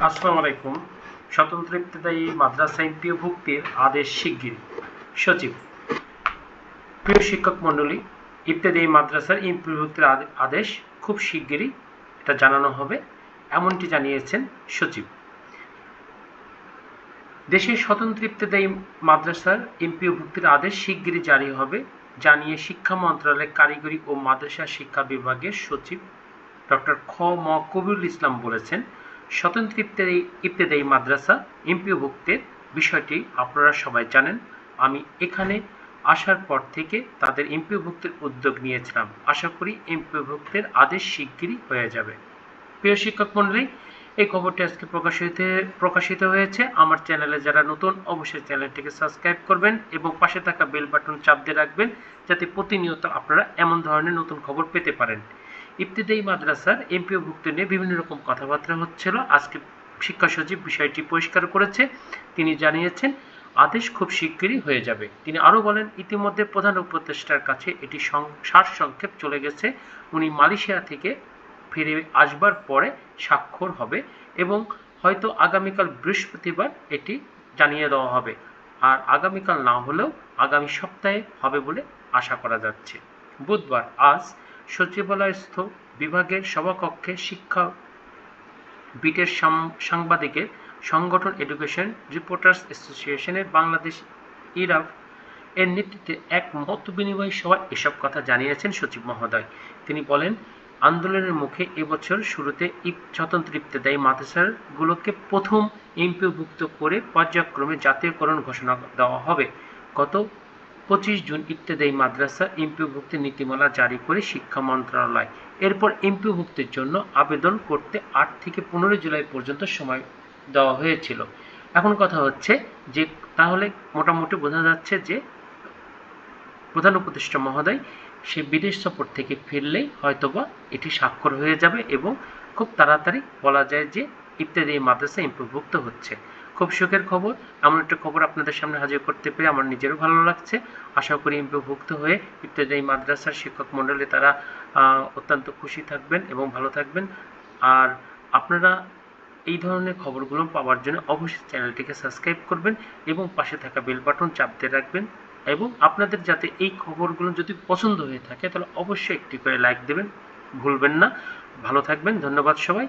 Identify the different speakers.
Speaker 1: আসসালামু আলাইকুম। স্বতন্ত্র ইবতেদায়ী মাদ্রাসা এমপিওভুক্তির আদেশ শিগগিরই। সচিব। প্রিয় শিক্ষক মণ্ডলী, ইবতেদায়ী মাদ্রাসার এমপিওভুক্তির আদে- আদেশ খুব শিগগিরই এটা জানানো হবে, এমনটি জানিয়েছেন সচিব। দেশের স্বতন্ত্র ইবতেদায়ী মাদ্রাসার এমপিওভুক্তির আদেশ শিগগিরই জারি হবে, জানিয়ে শিক্ষা মন্ত্রণালয়ের কারিগরি ও মাদ্রাসা শিক্ষা বিভাগের সচিব ডক্টর খ. ম কবিরুল ইসলাম বলেছেন স্বতন্ত্র ইবতেদায়ী ইবতেদায়ী মাদ্রাসা এমপিওভুক্তের বিষয়টি আপনারা সবাই জানেন। আমি এখানে আসার পর থেকে তাদের এমপিওভুক্তের উদ্যোগ নিয়েছিলাম। আশা করি এমপিওভুক্তের আদেশ শিগগিরই হয়ে যাবে। প্রিয় শিক্ষক মণ্ডলী, এই খবরটি আজকে প্রকাশিত প্রকাশিত হয়েছে। আমার চ্যানেলে যারা নতুন, অবশ্যই চ্যানেলটিকে সাবস্ক্রাইব করবেন এবং পাশে থাকা বেল বাটন চাপ দিয়ে রাখবেন, যাতে প্রতিনিয়ত আপনারা এমন ধরনের নতুন খবর পেতে পারেন। ইবতিদায়ী মাদ্রাসার এমপিওভুক্ত নিয়ে বিভিন্ন রকম কথাবার্তা হচ্ছিল। আজকে শিক্ষা সচিব বিষয়টি পরিষ্কার করেছে। তিনি জানিয়েছেন, আদেশ খুব শিগগিরই হয়ে যাবে। তিনি আরও বলেন, ইতিমধ্যে প্রধান উপদেষ্টার কাছে এটি সং- সারসংক্ষেপ চলে গেছে। উনি মালয়েশিয়া থেকে ফিরে আসবার পরে স্বাক্ষর হবে এবং হয়তো আগামীকাল বৃহস্পতিবার এটি জানিয়ে দেওয়া হবে। আর আগামীকাল না হলেও আগামী সপ্তাহে হবে বলে আশা করা যাচ্ছে। বুধবার আজ সচিবালয়স্থ বিভাগের সভাকক্ষে শিক্ষা বিটের সাংবাদিকের সংগঠন এডুকেশন রিপোর্টার্স অ্যাসোসিয়েশনের বাংলাদেশ ইরাফ এর নেতৃত্বে এক মত বিনিময় সভায় এসব কথা জানিয়েছেন সচিব মহোদয়। তিনি বলেন, আন্দোলনের মুখে এবছর শুরুতে ইব স্বতন্ত্র ইবতেদায়ী মাদ্রাসাগুলোকে প্রথম এমপিওভুক্ত করে পর্যায়ক্রমে জাতীয়করণ ঘোষণা দেওয়া হবে। গত পঁচিশ জুন ইবতেদায়ী মাদ্রাসা এমপিওভুক্তির নীতিমালা জারি করে শিক্ষা মন্ত্রণালয়। এরপর এমপিওভুক্তির জন্য আবেদন করতে আট থেকে পনেরো জুলাই পর্যন্ত সময় দেওয়া হয়েছিল। এখন কথা হচ্ছে যে, তাহলে মোটামুটি বোঝা যাচ্ছে যে, প্রধান উপদেষ্টা মহোদয় সে বিদেশ সফর থেকে ফিরলেই হয়তোবা এটি স্বাক্ষর হয়ে যাবে এবং খুব তাড়াতাড়ি বলা যায় যে ইত্যাদি মাদ্রাসা ইম্প্রভুক্ত হচ্ছে। খুব সুখের খবর। এমন একটা খবর আপনাদের সামনে হাজির করতে পেরে আমার নিজেরও ভালো লাগছে। আশা করি ইম্প্রভুক্ত হয়ে ইত্যাদি মাদ্রাসার শিক্ষক মণ্ডলী তারা অত্যন্ত খুশি থাকবেন এবং ভালো থাকবেন। আর আপনারা এই ধরনের খবরগুলো পাওয়ার জন্য অবশ্যই চ্যানেলটিকে সাবস্ক্রাইব করবেন এবং পাশে থাকা বেল বাটন চাপ দিয়ে রাখবেন এবং আপনাদের যাতে এই খবরগুলো যদি পছন্দ হয়ে থাকে তাহলে অবশ্যই একটি করে লাইক দেবেন। ভুলবেন না। ভালো থাকবেন। ধন্যবাদ সবাই।